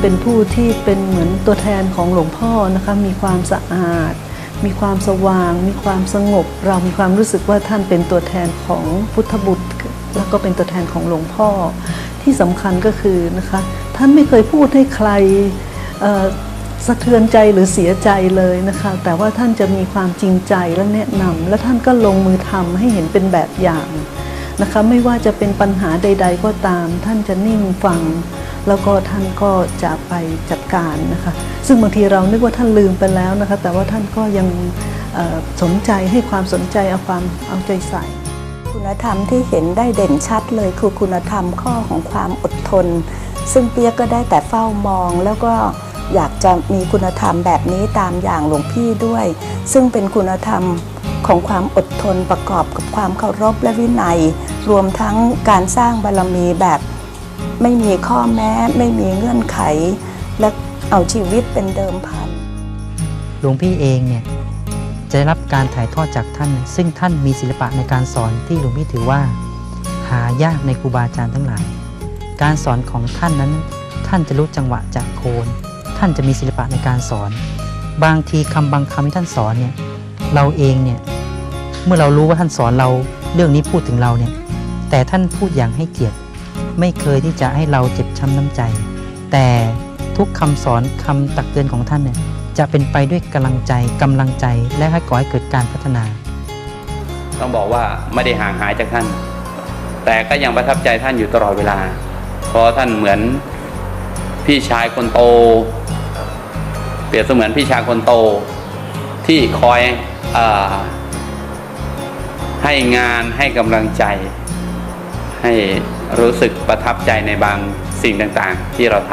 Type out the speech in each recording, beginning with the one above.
เป็นผู้ที่เป็นเหมือนตัวแทนของหลวงพ่อนะคะมีความสะอาด มีความสว่าง มีความสงบ เรามีความรู้สึกว่าท่านเป็นตัวแทนของพุทธบุตร แล้วก็เป็นตัวแทนของหลวงพ่อ ที่สำคัญก็คือนะคะท่านไม่เคยพูดให้ใครสะเทือนใจหรือเสียใจเลยนะคะ แต่ว่าท่านจะมีความจริงใจและแนะนำและท่านก็ลงมือทำให้เห็นเป็นแบบอย่างนะคะ ไม่ว่าจะเป็นปัญหาใด ๆ ก็ตาม ท่านจะนิ่งฟัง แล้วก็ท่านก็จะไปจัดการนะคะ ซึ่งบางทีเรานึกว่าท่านลืมไปแล้วนะคะ แต่ว่าท่านก็ยังสนใจให้ความสนใจเอาความเอาใจใส่ คุณธรรมที่เห็นได้เด่นชัดเลยคือคุณธรรมข้อของความอดทน ซึ่งเปียกก็ได้แต่เฝ้ามองแล้วก็อยากจะมีคุณธรรมแบบนี้ตามอย่างหลวงพี่ด้วย ซึ่งเป็นคุณธรรมของความอดทนประกอบกับความเคารพและวินัย รวมทั้งการสร้างบารมีแบบ ไม่มีข้อแม้ ไม่มีเงื่อนไข และเอาชีวิตเป็นเดิมพันหลวงพี่เองเนี่ยจะได้รับการถ่ายทอดจากท่าน ซึ่งท่านมีศิลปะในการสอนที่หลวงพี่ถือว่า หายากในครูบาอาจารย์ทั้งหลาย การสอนของท่านนั้น ท่านจะรู้จังหวะจากโคน ท่านจะมีศิลปะในการสอน บางทีคำบางคำที่ท่านสอนเนี่ยเราเองเนี่ยเมื่อเรารู้ว่าท่านสอนเราเรื่องนี้พูดถึงเราเนี่ยแต่ท่านพูดอย่างให้เกียรติ ไม่เคยที่จะให้เราเจ็บช้ำน้ำใจ แต่ทุกคำสอนคำตักเตือนของท่านเนี่ยจะเป็นไปด้วยกำลังใจกำลังใจและให้ก่อให้เกิดการพัฒนา ต้องบอกว่าไม่ได้ห่างหายจากท่าน แต่ก็ยังประทับใจท่านอยู่ตลอดเวลา เพราะท่านเหมือนพี่ชายคนโต เปรียบเสมือนพี่ชายคนโต ที่คอยอให้งานให้กำลังใจให้ รู้สึกประทับใจในบางสิ่งต่างๆ ที่เราท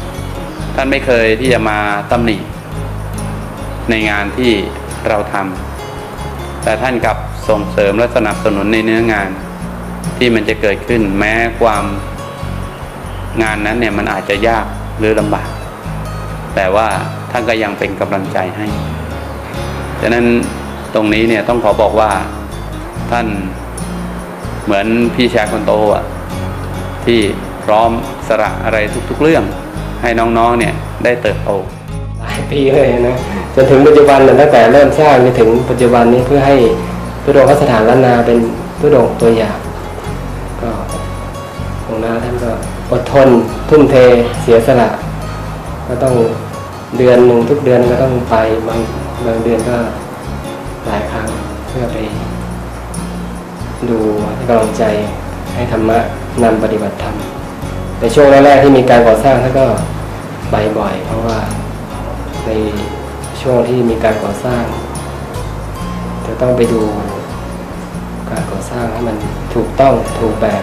ำท่านไม่เคยที่จะมาตำหนิในงานที่เราทำแต่ท่านกลับส่งเสริมและสนับสนุนในเนื้องาน ที่มันจะเกิดขึ้นแม้ความงานนั้นเนี่ยมันอาจจะยากหรือลำบาก แต่ว่าท่านก็ยังเป็นกำลังใจให้ฉะนั้นตรงนี้เนี่ยต้องขอบอกว่าท่านเหมือนพี่ชายคนโตอะ ที่พร้อมสละอะไรทุกๆเรื่อง ให้น้องๆเนี่ยได้เติบโตหลายปีเลยนะจนถึงปัจจุบันตั้งแต่เริ่มสร้างจนถึงปัจจุบันนี้เพื่อให้ทุดงคสถานล้านนาเป็นทุดงตัวอย่างก็หลวงนาท่านก็อดทนทุ่มเทเสียสละ ก็ต้องเดือนหนึ่งทุกเดือนก็ต้องไปบางบางเดือนก็หลายครั้งเพื่อไปดูให้กำลังใจ ให้ธรรมะนำปฏิบัติธรรมในช่วงแรกๆที่มีการก่อสร้างท่านก็ไปบ่อยเพราะว่าในช่วงที่มีการก่อสร้าง จะต้องไปดูการก่อสร้างให้มันถูกต้องถูกแบบ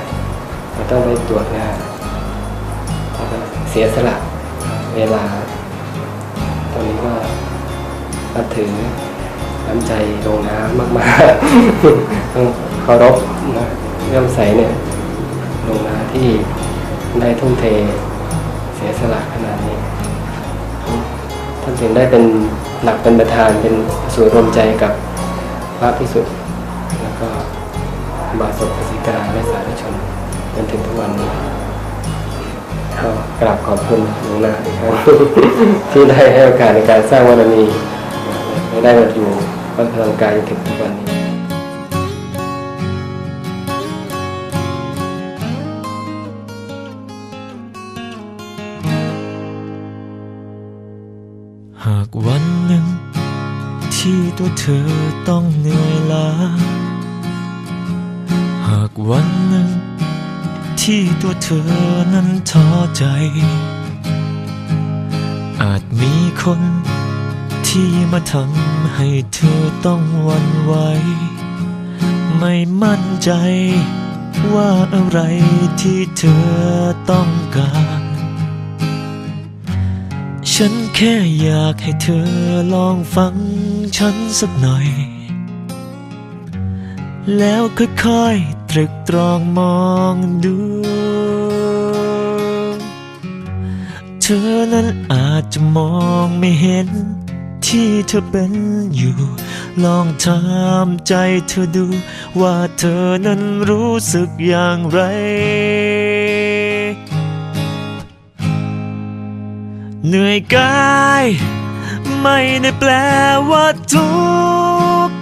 เราต้องไปตรวจงานแล้วก็เสียสละเวลาตรงนี้ก็นับถือน้ำใจลงน้ำมากๆต้องเคารพนะ เรื่องใสเนี่ยลงนาที่ได้ทุ่มเทเสียสละขนาดนี้ท่านถึงได้เป็นหลักเป็นประธานเป็นส่วนรวมใจกับพระพิสุทธิ์แล้วก็บาศกกสิกาและสาธุชนจนถึงทุกวันนี้ก็กราบขอบคุณหลวงนาอีกครั้งที่ได้ให้โอกาสในการสร้างวารมีและได้มาอยู่วัดพลังกายจนถึงทุกวันนี้ ที่ตัวเธอต้องเหนื่อยล้า หากวันหนึ่ง ที่ตัวเธอนั้นท้อใจ อาจมีคนที่มาทำให้เธอต้องวันไหวไม่มั่นใจว่าอะไรที่เธอต้องการ ฉันแค่อยากให้เธอลองฟังฉันสักหน่อย แล้วค่อยๆตรึกตรองมองดู เธอนั้นอาจจะมองไม่เห็นที่เธอเป็นอยู่ ลองถามใจเธอดูว่าเธอนั้นรู้สึกอย่างไร เหนื่อยกาย ไม่ได้แปลว่าทุกข์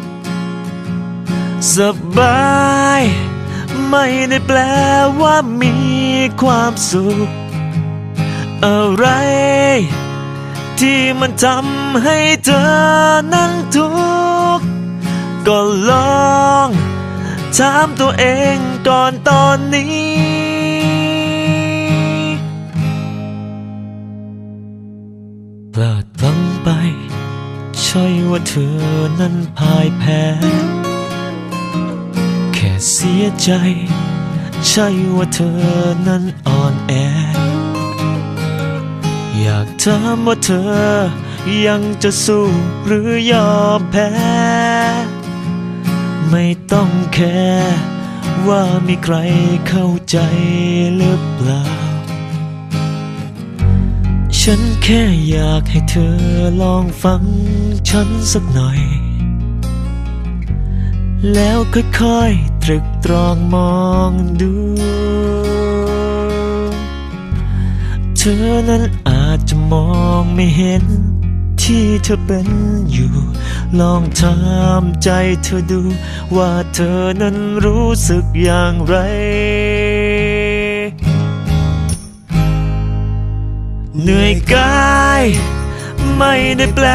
สบาย ไม่ได้แปลว่ามีความสุข อะไร ที่มันทำให้เธอนั้นทุกข์ก็ลอง ถามตัวเองก่อนตอนนี้ ใช่ว่าเธอนั้นพ่ายแพ้ แค่เสียใจ ใช่ว่าเธอนั้นอ่อนแอ อยากถามว่าเธอยังจะสู้หรือยอมแพ้ ไม่ต้องแคร์ว่ามีใครเข้าใจหรือเปล่า ฉันแค่อยากให้เธอลองฟังฉันสักหน่อย แล้วค่อยๆตรึกตรองมองดู เธอนั้นอาจจะมองไม่เห็น ที่เธอเป็นอยู่ ลองถามใจเธอดู ว่าเธอนั้นรู้สึกอย่างไร เหนื่อยกาย ไม่ได้แปล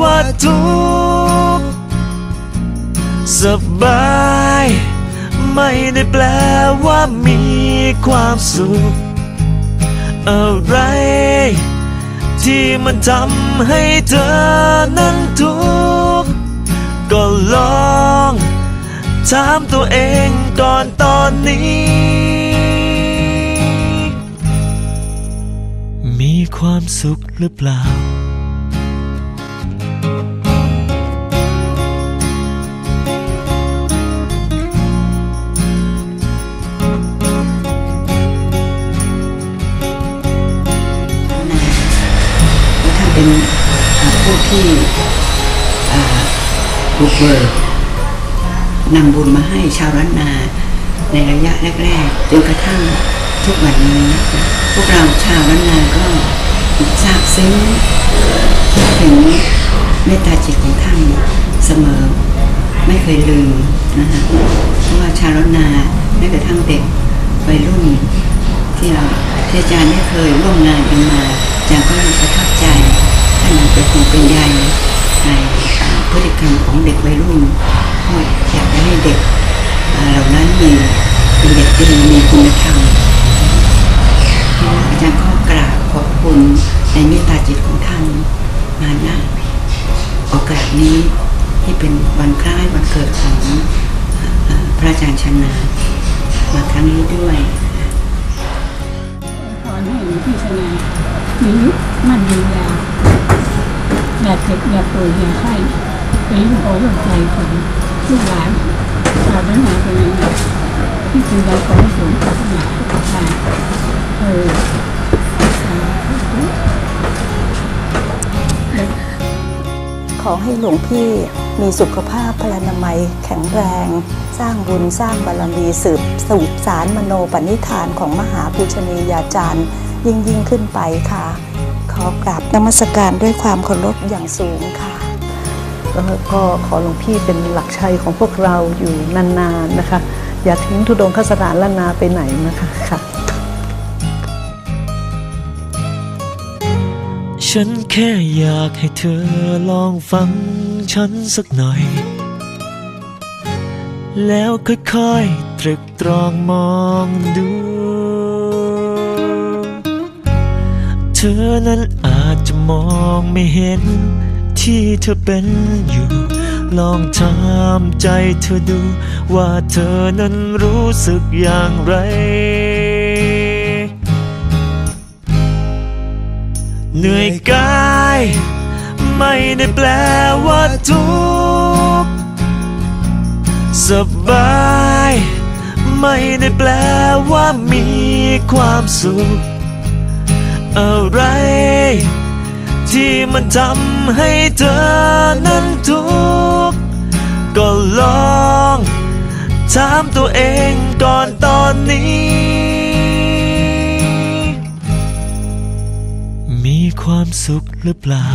ว่าทุกข์สบาย ไม่ได้แปลว่ามีความสุข อะไร ที่มันทำให้เธอนั้นทุกข์ก็ลอง ถามตัวเองก่อนตอนนี้ มีความสุขหรือเปล่า ท่านเป็นอ่าผู้ที่อ่าบุกเบิกนำบุญมาให้ชาวล้านนาในระยะแรก ๆ จนกระทั่ง ทุกวันนี้ พวกเราชาวล้านนาก็ซาบซึ้งถึงเมตตาจิตของท่านเสมอ ไม่เคยลืมนะคะเพราะว่าชาวล้านนาแม้กระทั่งเด็กวัยรุ่นที่เราที่อาจารย์ได้เคยร่วมงานกันมาอาจารย์ก็ประทับใจท่านเป็นห่วงเป็นใยในพฤติกรรมของเด็กวัยรุ่นเพราะอยากจะให้เด็กอ่าเหล่านั้นมีเป็นเด็กดีมีคุณธรรม เกิดของพระอาจารย์ชนะมาครั้งนี้ด้วยขอให้พี่ชนะมียุมั่นยืนยาวอย่าเจ็บอย่าป่วยอย่าไข้เป็นลูกโอ้ลูกใจของลูกหลานชาวบ้านนาเป็นยังไงที่จริงเราขอให้สูงกับหนาทุกทางเออสาธุขอให้หลวงพี่ มีสุขภาพพลานามัยแข็งแรง สร้างบุญสร้างบารมีสืบสืบสารมโนปณิธานของมหาภูชนียาจารย์ ยิ่งยิ่งขึ้นไปค่ะ ขอกราบนมัสการด้วยความเคารพอย่างสูงค่ะแล้วก็ขอหลวงพี่เป็นหลักชัยของพวกเราอยู่นานๆนะคะ อย่าทิ้งธุดงคสถานละนาไปไหนนะคะค่ะ ฉันแค่อยากให้เธอลองฟังฉันสักหน่อย แล้วค่อยๆตรึกตรองมองดู เธอนั้นอาจจะมองไม่เห็นที่เธอเป็นอยู่ ลองถามใจเธอดูว่าเธอนั้นรู้สึกอย่างไร เหนื่อยกาย ไม่ได้แปลว่าทุกข์สบาย ไม่ได้แปลว่ามีความสุข อะไร ที่มันทำให้เธอนั้นทุกข์ก็ลอง ถามตัวเองก่อนตอนนี้ ความสุขหรือเปล่า